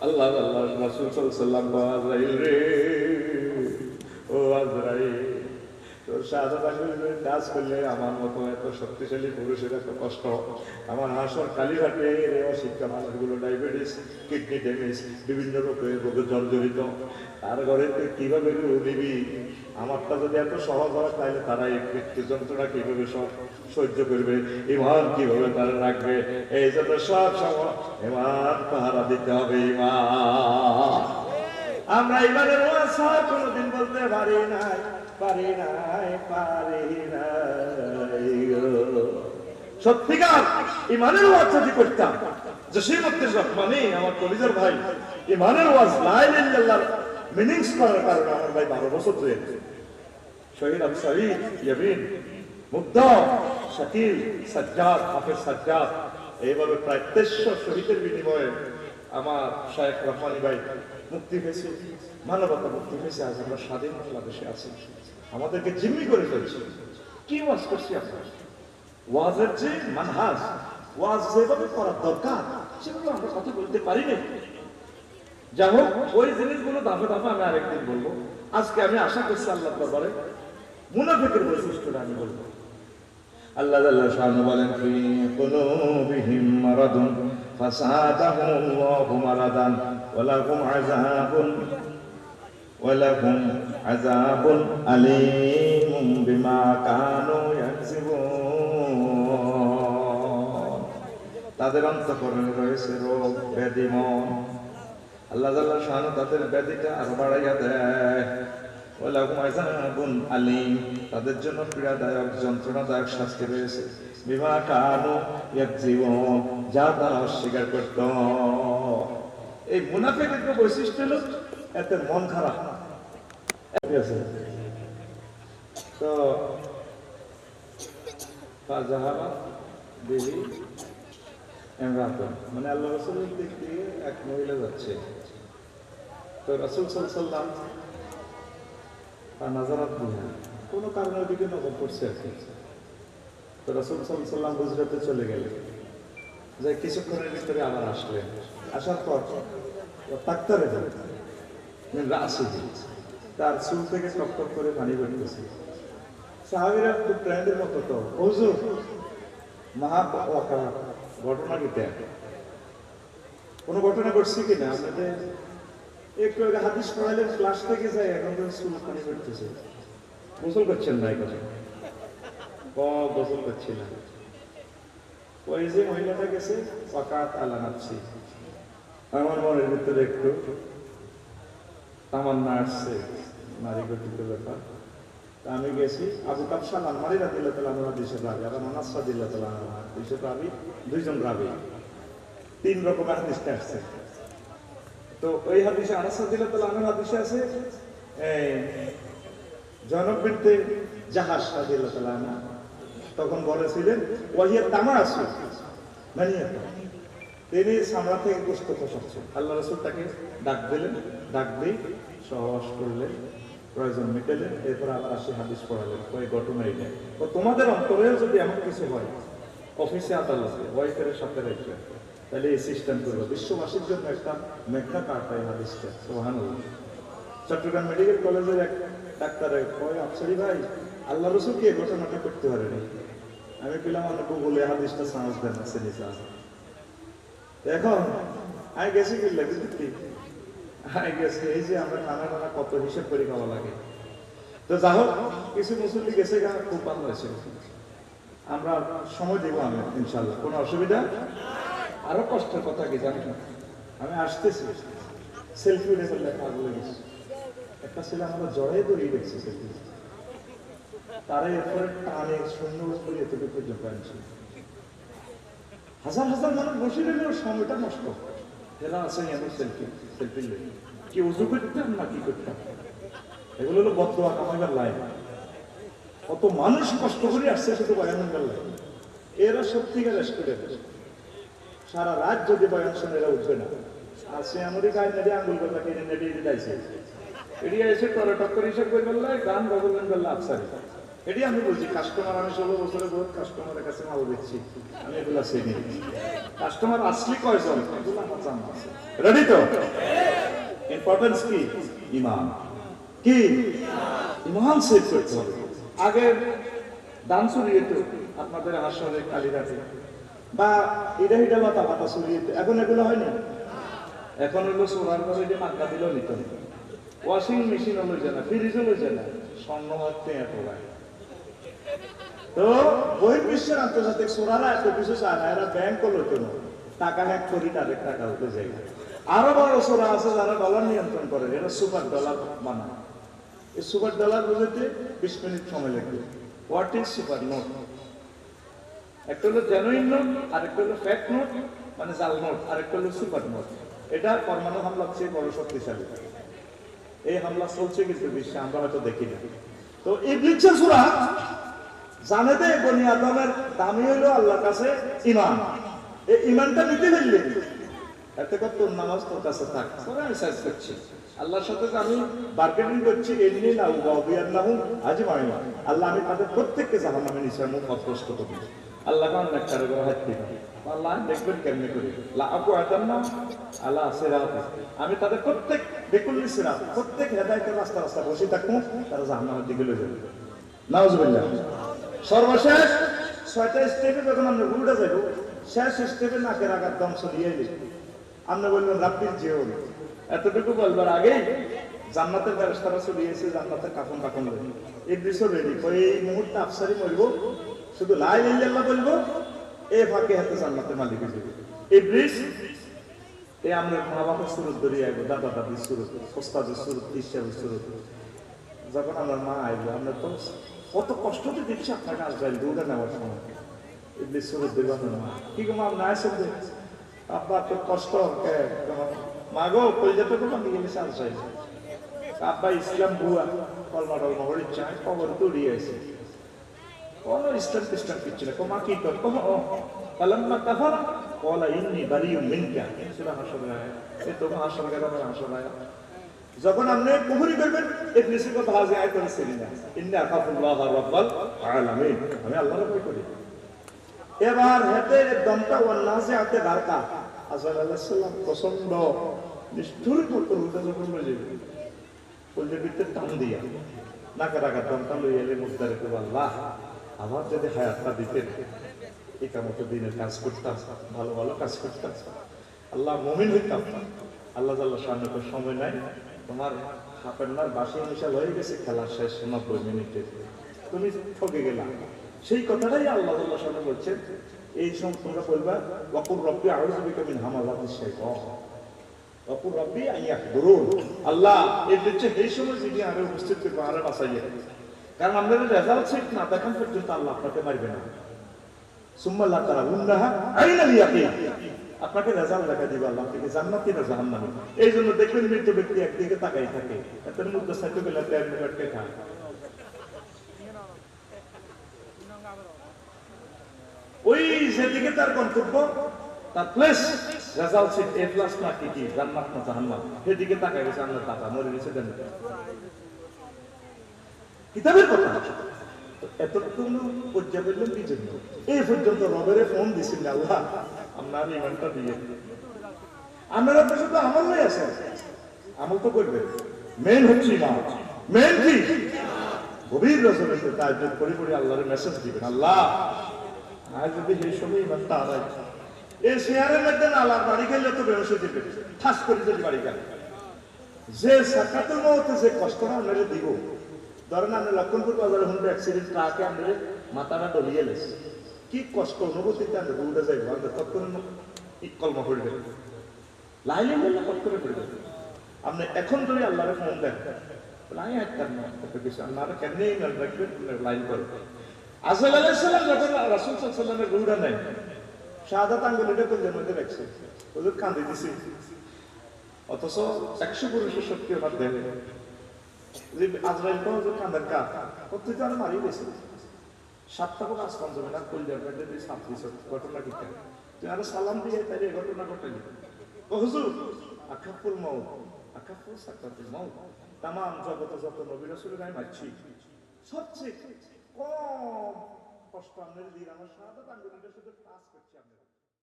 আল্লাহ আল্লাহ রাসূল সাল্লাম আলাইহি রে ও আজরাইল তোর শাহাদাত কাজ করলে আমার মতো এত শক্তিশালী পুরুষের এত কষ্ট। আমার হাসর কালীঘাটে অশিক্ষা মানুষগুলো, ডায়াবেটিস, কিডনি ড্যামেজ, বিভিন্ন রোগে রোগে জর্জরিত। তার ঘরে তুই কীভাবে দিবি আমারটা যদি এত সহজ হয়, তাহলে তারা এই মৃত্যু যন্ত্রণা কীভাবে সব সহ্য করবে? ইমান কীভাবে তারা রাখবে? এই জন্য সব সময় ইমান পাহারা দিতে হবে, ইমান। আমরা ইমানের ওয়াসা কোনোদিন বলতে পারি নাই পারি নাই পারি নাই সত্যিকার ইমানের ওয়াজ যদি করতাম যে সেই মধ্যে মানে আমার কলিজার ভাই, ইমানের ওয়াজ লাইল্লাহ মিনিংস করার কারণে আমার ভাই বারো বছর ধরে শহীদ আবু সাঈদ, ইয়ামিন, মুগ্ধ, শাকিল, সাজ্জাদ, হাফেজ সাজ্জাদ, এইভাবে প্রায় তেইশশো শহীদের বিনিময়ে আমার শায়েখ রহমানি ভাই মুক্তি পেয়েছে, মানবতা মুক্তি পেয়েছে, আজ আমরা স্বাধীন বাংলাদেশে আছি। আমাদেরকে জিম্মি করে ফেলছে। কি ওয়াজ করছি আমরা? ওয়াজের যে মানহাজ, ওয়াজ যেভাবে করার দরকার, সেভাবে আমরা কথা বলতে পারি না যাই হোক, ওই জিনিসগুলো দাফে দাফে আমি আরেকদিন বলব। আজকে আমি আশা করছি আল্লাহ দরবারে মুনাফিকের বৈশিষ্ট্যটা আমি বলব। আল্লাহ আল্লাহ শাহানু বলেন, ফি কুলুবিহিম মারাদুন মারাদান ওয়া লাহুম আযাবুন ওয়া লাহুম আযাবুন আলীমুম বিমা কানু ইয়াকসিবুন তাদের অন্তঃকরণে রয়েছে রোগ, ব্যাধি, মন। আল্লাহ আল্লাহ শাহানু তাদের ব্যাধিটা আরও বাড়াইয়া দেয়। ওয়ালাহুম আযাবুন আলীম তাদের জন্য পীড়াদায়ক যন্ত্রণাদায়ক শাস্তি রয়েছে। বিমা কানু ইয়াকজিবুন যা তারা অস্বীকার করত। এই মুনাফিকের যে বৈশিষ্ট্য হলো, এতে মন খারাপ। তো দেবী এমরাতন মানে আল্লাহ রসুলের দিক দিয়ে এক মহিলা যাচ্ছে। তো রসুল সাল্লাম আর নাজারাত কোনো কারণে ওদিকে নজর পড়ছে আর তো রসুল সাল্লাম গুজরাতে চলে গেলেন। যে কিছুক্ষণের ভিতরে আবার আসলেন। আসার পর ডাক্তারে যান। রাসি তার চুল থেকে টক টক করে পানি বেরোতেছে। সাহাবিরা খুব ট্রেন্ডের মতো তো। হুজুর মহা ঘটনা কিটা কোনো ঘটনা ঘটছে কিনা? আপনাদের একটু আগে হাদিস পড়াইলেন থেকে যায় এখন চুল পানি বেরোতেছে। গোসল করছেন না এখন গোসল করছি না। ওই যে মহিলাটা গেছে নাচ্ছি আমার মনের ভিতরে একটু তামান্না আসছে, নারী গঠিত ব্যাপার। তা আমি গেছি, আবু কাপসাল আলমারি রাদিল্লাহ তালা আমার দুইশো রাবি আবার আনাস রাদিল্লাহ তালা দুইশো রাবি দুইজন রাবি। তিন রকমের আসছে। তো ওই হাদিসে, আনাস রাদিল্লাহ তালা আমার হাদিসে আছে জনবৃত্তে জাহাজ রাদিল্লাহ তালা তখন বলেছিলেন, ওয়াহিয়া তামা মানিয়া তিনি সামরা থেকে গোস্ত খসাচ্ছেন আল্লাহ রসুল তাকে ডাক দিলেন, ডাক দিয়ে সহবাস করলেন, প্রয়োজন মিটালেন, এরপর আবার আসি হাদিস পড়ালেন, ওই ঘটনা এটা তো তোমাদের অন্তরেও যদি এমন কিছু হয়, অফিসে আদালতে ওয়াইফের সাথে রেখে, তাহলে এই সিস্টেম করবে বিশ্ববাসীর জন্য একটা মেঘনা এই হাদিসটা সোহান চট্টগ্রাম মেডিকেল কলেজের এক ডাক্তারে কয়, আফসারি ভাই, আল্লাহ রসুল কি ঘটনাটা করতে পারেনি? আমি পেলাম অনেক বলে হাদিসটা দেন এখন, আমি গেছি কি আমি গেছি, এই যে আমরা খানা টানা কত হিসেব করে খাওয়া লাগে। তো যা হোক, কিছু মুসল্লি গেছে খুব ভালো হয়েছে। আমরা সময় দেবো আমি ইনশাল্লাহ কোনো অসুবিধা? আরও কষ্টের কথা কি জানি আমি আসতেছি। সেলফি পাগলে গেছি। একটা ছেলে আমরা জড়াই দড়িয়ে দেখছি সেলফি। তারা এরপরে টানে, শূন্য করে এতটুকু হাজার হাজার মানুষ বসে সময়টা নষ্ট। এরা এমন সেলফি সেলফি কি উজু করতাম না কি করতাম? এগুলো হলো কামাইবার লাইন কত মানুষ কষ্ট করে আসছে, শুধু বয়ানবার লাইন এরা সত্যিকার স্টুডেন্ট সারা রাত যদি বয়ান শুনে, এরা উঠবে না। আর সে আমেরিকায় নেটে আঙ্গুল কথা কিনে নেটে দিলাইছে এড়িয়ে এসে টরে টক্কর হিসাব করে গান গগলেন বললে আফসারি। এটি আমি বলছি কাস্টমার আমি ষোলো বছরে বহুত কাস্টমারের কাছে মাল বেচছি। আমি এগুলা চিনি। কাস্টমার আসলি কয়জন? এগুলো আমার জানা আছে। রেডি তো? ইম্পর্টেন্স কি? ইমান কি? ইমান সেভ করতে হবে। আগে দান চুরিয়ে তো আপনাদের হাসরে কালীঘাটে। বা ইডা হিডা লতা পাতা চুরিয়ে তো এখন এগুলো হয় না এখন হলো সোনার করে যে মাত্রা দিলেও নিত ওয়াশিং মেশিনও লই যায় না ফ্রিজও লই যায় না। স্বর্ণ হাতে এত ভাই। তো বহির্বিশ্বের আন্তর্জাতিক সোনারা এত কিছু চায় না, এরা ব্যাংক লইতো না টাকা হ্যাক করি তাদের টাকা উঠে যায়। আরও বড় সোনা আছে যারা ডলার নিয়ন্ত্রণ করে, এরা সুপার ডলার বানায়। এই সুপার ডলার বুঝতে বিশ মিনিট সময় লাগবে। হোয়াট ইজ সুপার নোট একটা হলো জেনুইন নোট আর একটা হলো ফ্যাক নোট মানে জাল নোট আর একটা হলো সুপার নোট এটা পরমাণু হামলার চেয়ে বড় শক্তিশালী। এই হামলা চলছে কিন্তু বিশ্বে, আমরা হয়তো দেখি না। তো এই বৃক্ষের সুরা জানে দে বনি আদমের দামি হইল আল্লাহর কাছে ইমান এই ইমানটা নিতে ফেললে এতে কত তোর নামাজ তোর কাছে থাক। আমি করছি। আল্লাহর সাথে আমি বার্গেনিং করছি, এমনি না উবাবিয়ার না আজ মাই আল্লাহ আমি তাদের প্রত্যেককে জাহান নামে মুখ অস্পষ্ট করি আল্লাহ করে হাত আল্লাহ দেখবেন কেমনি করি। লা আপু আদাম না আল্লাহ সিরাত। আমি তাদের প্রত্যেক দেখুন সিরাত, প্রত্যেক হেদায়েতের রাস্তা রাস্তা বসে থাকব, তারা জাহান্নামের দিকে লয়ে যাবে। নাউজুবিল্লাহ। সর্বশেষ। ছয়টা স্টেপে যখন আমরা ঘুরে যাব শেষ স্টেপে নাকের আঘাত দম সরিয়ে এলি আমরা বললাম রাব্বির জিওন এতটুকু বলবার আগেই জান্নাতের ব্যবস্থাটা চলিয়েছে জান্নাতের কাফন কাফন ইবলিসও রেডি কই এই মুহূর্তে আফসারি মরবো। শুধু লাই ইল্লাল্লাহ বলব, এ ফাঁকে হাতে জান্নাতের মালিক যাবে। ইবলিস এই আমরা মা বাবার সুরত আইবো। দাদা দাদির সুরত, ওস্তাদের সুরত ইসলামের সুরত। যখন আমার মা আইবো আমরা তো কত কষ্ট তো দেখছি আপনাকে আসবেন দৌড়ে নেওয়ার সময় ইবলিস সুরত দেবো আপনার মা। কি গো মা যে তো কষ্ট মা গো কলজাতে তো গেলে সার চাই আব্বা ইসলাম বুয়া কলমা টলমা কবর তো উড়িয়ে আছে কোন ইসলাম খ্রিস্টান কিচ্ছু না কমা কি কর কমা, ও পালাম্মা কাফারা, কলা ইন্নি বারিউম মিনকা। সেটা হাসর এ তো হাসর গেল হাসর আয়া যখন আপনি কুহুরি করবেন এক নিশ্চিত কথা হাজে আয় করে ছিলেন না ইন্না আখাফুল্লাহ রাব্বাল আলামিন। আমি আল্লাহর ভয় করি। এবার হেতে দমটা ওয়ান্নাসে হাতে গারকা আসাল আল্লাহ সাল্লাম প্রচণ্ড নিষ্ঠুর করতে উল্টা যখন বেজে কলজের ভিতরে টান দিয়া। নাকা রাখা দমটা লই এলে মুদ্দারে করব আল্লাহ আবার যদি হায়াতটা দিতেন, একামতো দিনের কাজ করতাম, ভালো ভালো কাজ করতাম। আল্লাহ, মমিন হইতাম। আল্লাহ তাল্লাহ সামনে তো সময় নাই। তোমার হাফেন্নার বাসি মিশাল হয়ে গেছে, খেলা শেষ, নব্বই মিনিটে। তুমি ঠকে গেলা। সেই কথাটাই আল্লাহ তাল্লাহ সামনে বলছেন। এই সময় তোমরা বলবা ওয়াকুর রব্বি আউযু বিকা মিন হামাযাতিশ শাইতান। ওয়াকুর রব্বি আন ইয়াহদুরুন। আল্লাহ এই হচ্ছে এই সময় যিনি আরে উপস্থিত করবে আরে বাঁচাইয়া কারণ আমাদের রেজাল্ট সেট না দেখান পর্যন্ত আল্লাহ আপনাকে মারবে না। সুম্মাল্লাহ তারা উন্নাহা আইনাল আপনাকে রেজাল্ট দেখা দিবে আল্লাহ থেকে জান্নাতি না জাহান্নামী। এই জন্য দেখবেন মৃত ব্যক্তি একদিকে তাকাই থাকে, এতের মধ্যে সাইতে গেলে ওই যেদিকে তার গন্তব্য, তার place result seat A plus না কি কি, জান্নাত না জাহান্নাম। সেদিকে তাকাই গেছে আল্লাহ টাকা মরে গেছে দেন কিতাবের কথা। এতটুকু পর্যায়ে বললেন এই পর্যন্ত রবের ফোন দিছিল আল্লাহ। আপনার ইমানটা দিয়ে আপনারা তো শুধু আমল নয় আছেন আমল তো করবেন। মেন হচ্ছে ইমান। মেন কি? গভীর রসনের তাই করে করে আল্লাহর মেসেজ দিবেন। আল্লাহ আর যদি সেই সময় ইমানটা আদায় এই শেয়ারের মধ্যে না আল্লাহর বাড়ি গেলে তো বেরোসে দিবে ঠাস করে যদি বাড়ি গেল যে সাকাতের মতো যে কষ্টটা আপনারা দিব। ধরেন আপনি লক্ষণপুর বাজারে হুন্ডা অ্যাক্সিডেন্ট ট্রাকে আপনার মাথাটা ডলিয়ে লেছে। কি কষ্ট অনুভূতিতে আপনি উঠে যাইব আপনি তৎক্ষণ কলমা পড়বে লাইলে কট করে পড়বে আপনি এখন যদি আল্লাহরে ফোন দেন লাই হাঁটতাম না কিছু আল্লাহরে কেমনি রাখবেন লাইন করে আসল আলাইসাল্লাম যখন রাসুল সাল্লামের রুহটা নেয়, শাহাদাত আঙ্গুলিটা করলেন মধ্যে রাখছে। ওদের কাঁদে দিছি অথচ একশো পুরুষের শক্তি ওনার দেহে আজরাইল তো যে কাঁদের কাজ প্রত্যেক জন মারি গেছে সাতটা কোনো আসমান যাবে না কই দিয়ে সাত দিছ, ঘটনা কি? তুই আরও সালাম দিয়ে তাই ঘটনা ঘটালি। ও হুজুর, আকাফুল মৌ আকাফুল সাকাতুল মৌ তামাম জগতে যত নবী রসুল আমি মারছি। সবচেয়ে কম কষ্ট আমাদের দিন আমার সাদা আঙ্গুলিটা শুধু পাস করছি আপনার